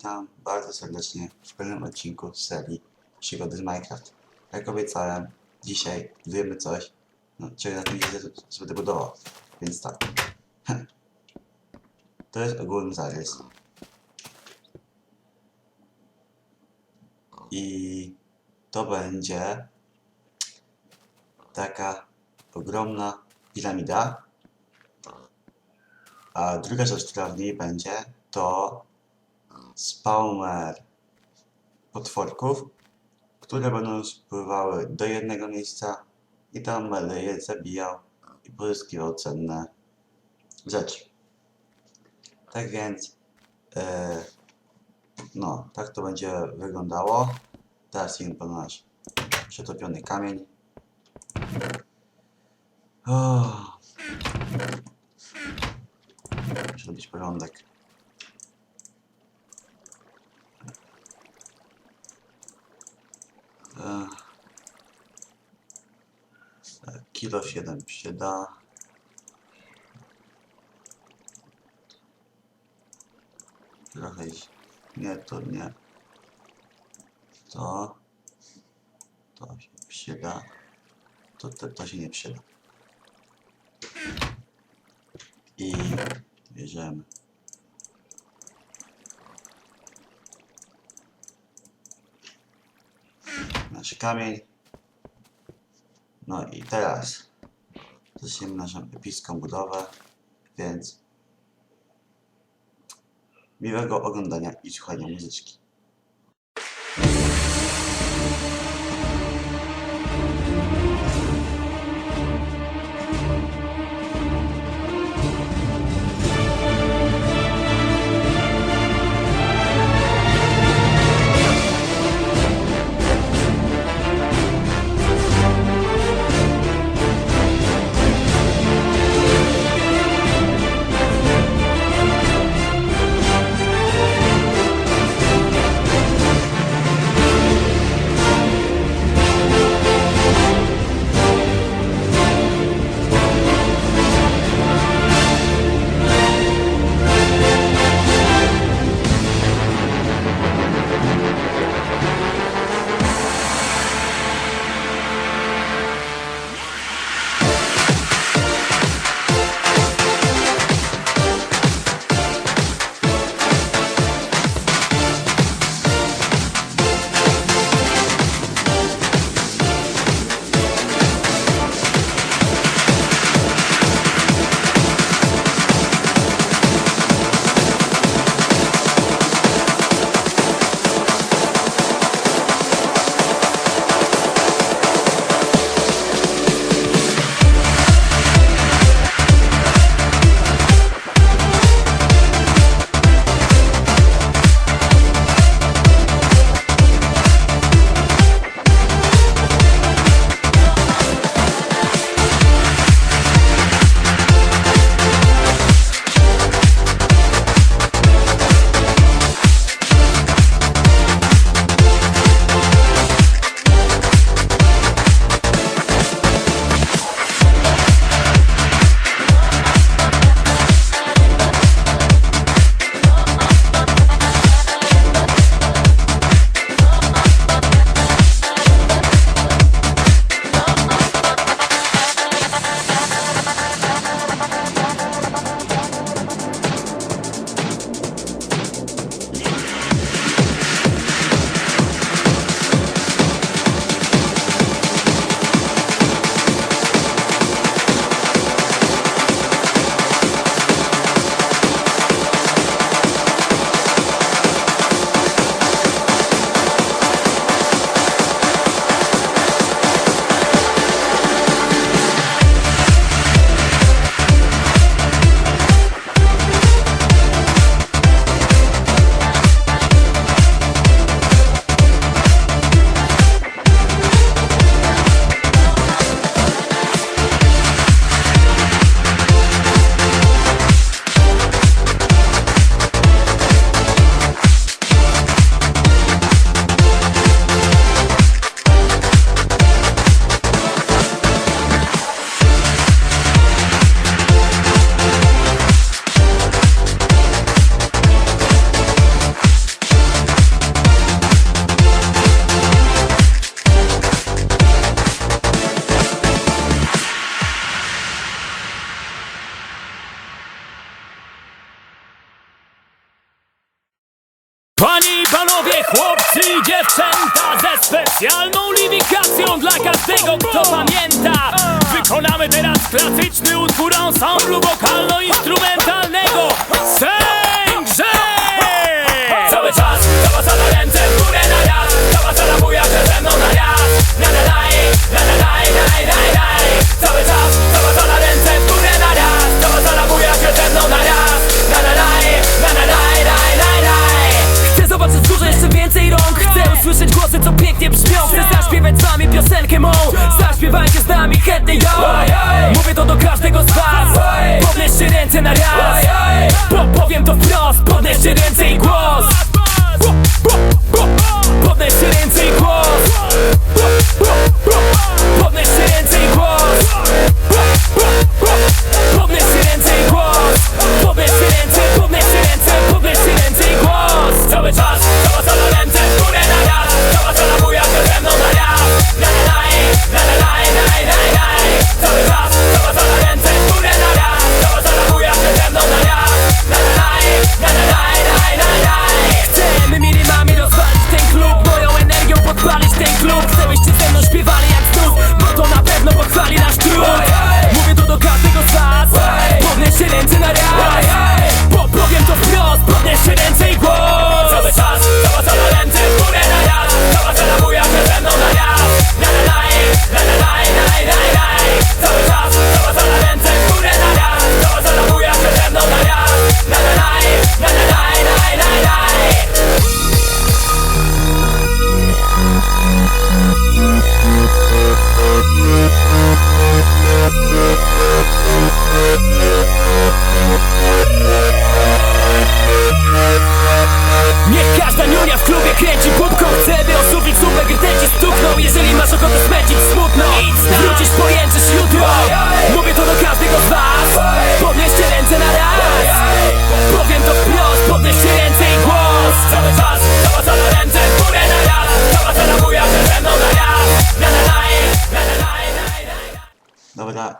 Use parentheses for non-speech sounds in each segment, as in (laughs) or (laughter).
Witam bardzo serdecznie w kolejnym odcinku serii Przygody z Minecraft. Jak obiecałem, dzisiaj budujemy coś, no, czego na tym nie będę budował. Więc tak. To jest ogólny zarys. I to będzie taka ogromna piramida. A druga rzecz, która w niej będzie, to spawner potworków, które będą spływały do jednego miejsca i tam będę je zabijał i pozyskiwał cenne rzeczy. Tak więc, e, no, tak to będzie wyglądało. Teraz im po nasz przetopiony kamień. Oh. Muszę robić porządek. Kilo 7 się da. Trochę iść. Nie, to nie. To. To się przyda. To, to, to się nie przyda. I bierzemy. nasz kamień. No i teraz zaczniemy naszą epicką budowę, więc miłego oglądania i słuchania muzyczki. Klasyczny utwór, ansamblu wokalno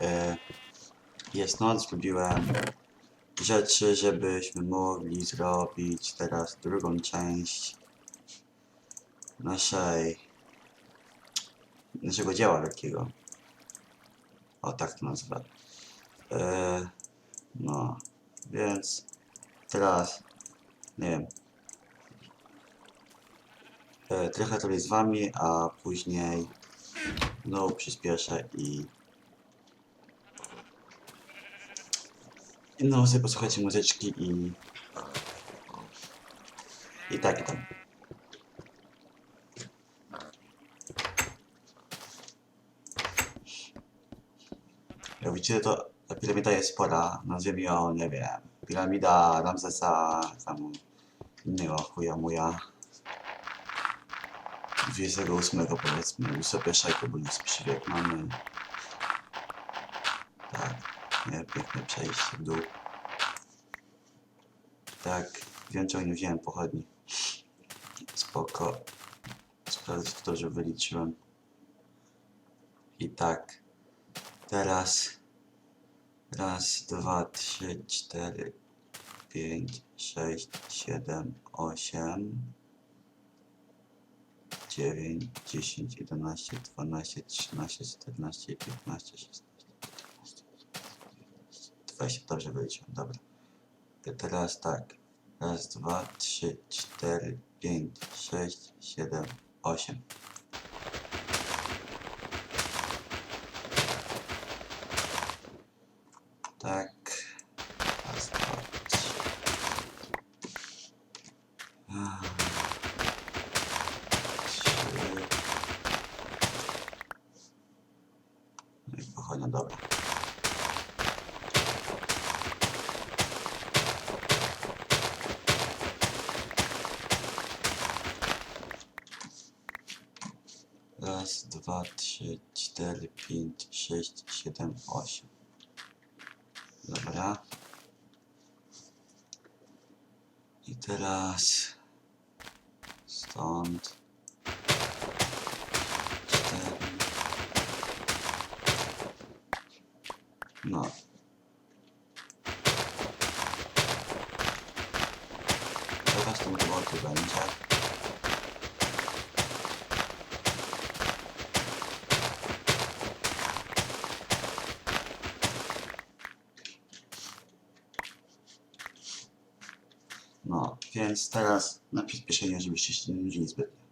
E, jest noc, zrobiłem rzeczy, żebyśmy mogli zrobić teraz drugą część naszej naszego dzieła wielkiego. O, tak to nazwę. E, no, więc teraz, nie wiem, e, trochę to z wami, a później znowu przyspieszę i No, sobie posłuchajcie muzyczki i... I tak, i tam. Jak widzicie, to ta piramida jest spora. Nazwiemy ją, nie wiem, piramida Ramzesa, tam innego chuja muja. 28 powiedzmy, 21 to był nasz mamy. przejść w dół. Tak, wiem czemu nie wziąłem pochodni. Spoko. Sprawdzę to, że wyliczyłem. I tak. Teraz. Raz, dwa, trzy, cztery, pięć, sześć, siedem, osiem. 9, 10, 11, 12, 13, 14, 15, 16 uda się, dobrze wyjdzie, dobra. I teraz tak, raz, dwa, trzy, cztery, pięć, sześć, siedem, osiem. 2, 3, 4, 5, 6, 7, 8. Dobra. I teraz stąd 4. No więc teraz na przyspieszenie, żebyście się nie nudzili zbytnio.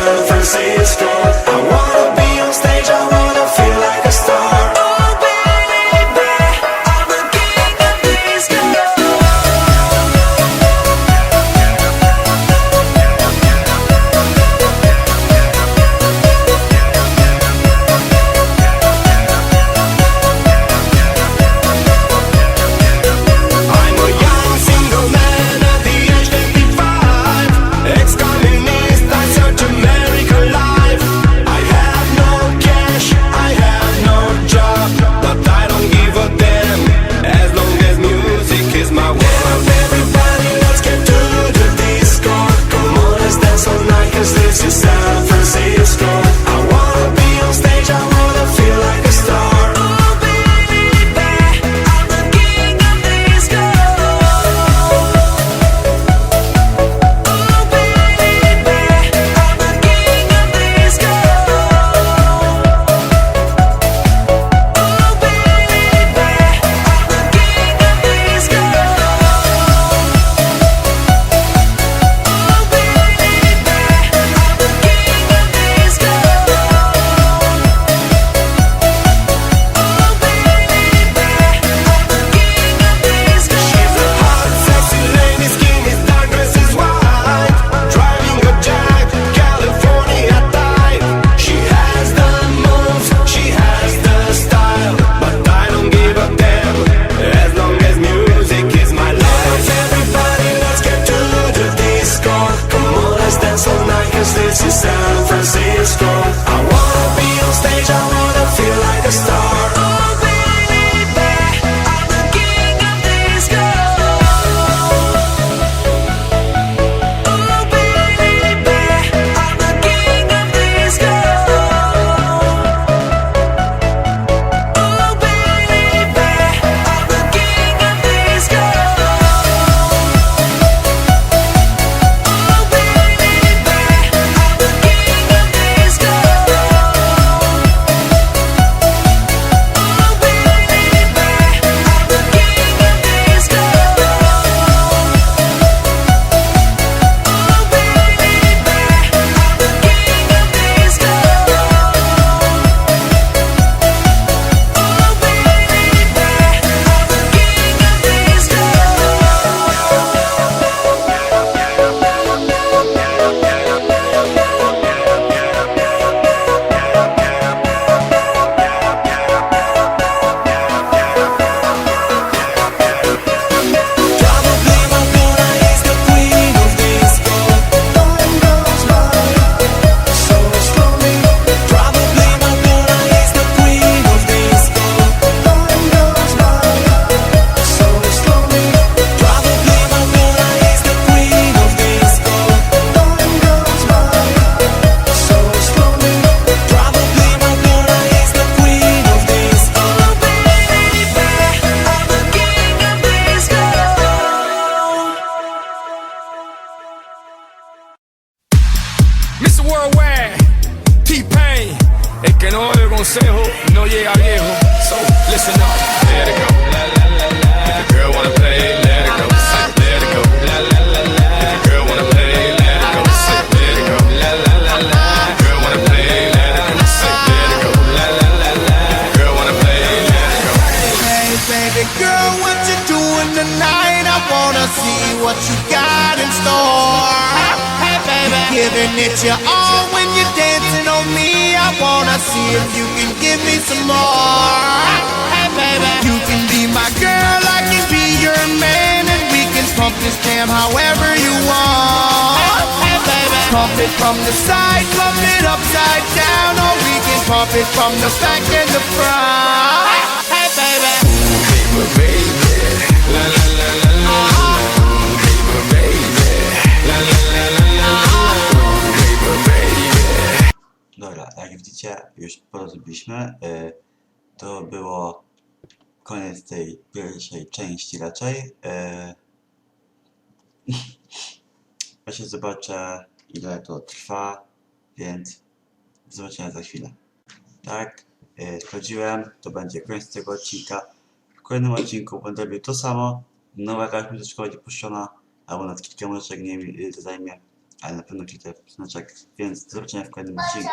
San Francisco. I wanna be on stage. What you got in store. Hey, baby, giving it your all when you're dancing on me. I wanna see if you can give me some more. Hey, baby, you can be my girl, I can be your man, and we can pump this jam however you want. Hey, baby, pump it from the side, pump it upside down, or we can pump it from the back and the front. Hey, baby. Paper baby. Już porobiliśmy. Y, To było koniec tej pierwszej części raczej. (laughs) Y, Właśnie zobaczę, ile to trwa, więc do zobaczenia za chwilę. Tak, y, sprawdziłem, to będzie koniec tego odcinka. W kolejnym odcinku będę robił to samo. Nowa jakaś muzyczka będzie puszczona, albo nawet kilka muzyczek, nie zajmie, ale na pewno kilka znaczek, więc do zobaczenia w kolejnym odcinku.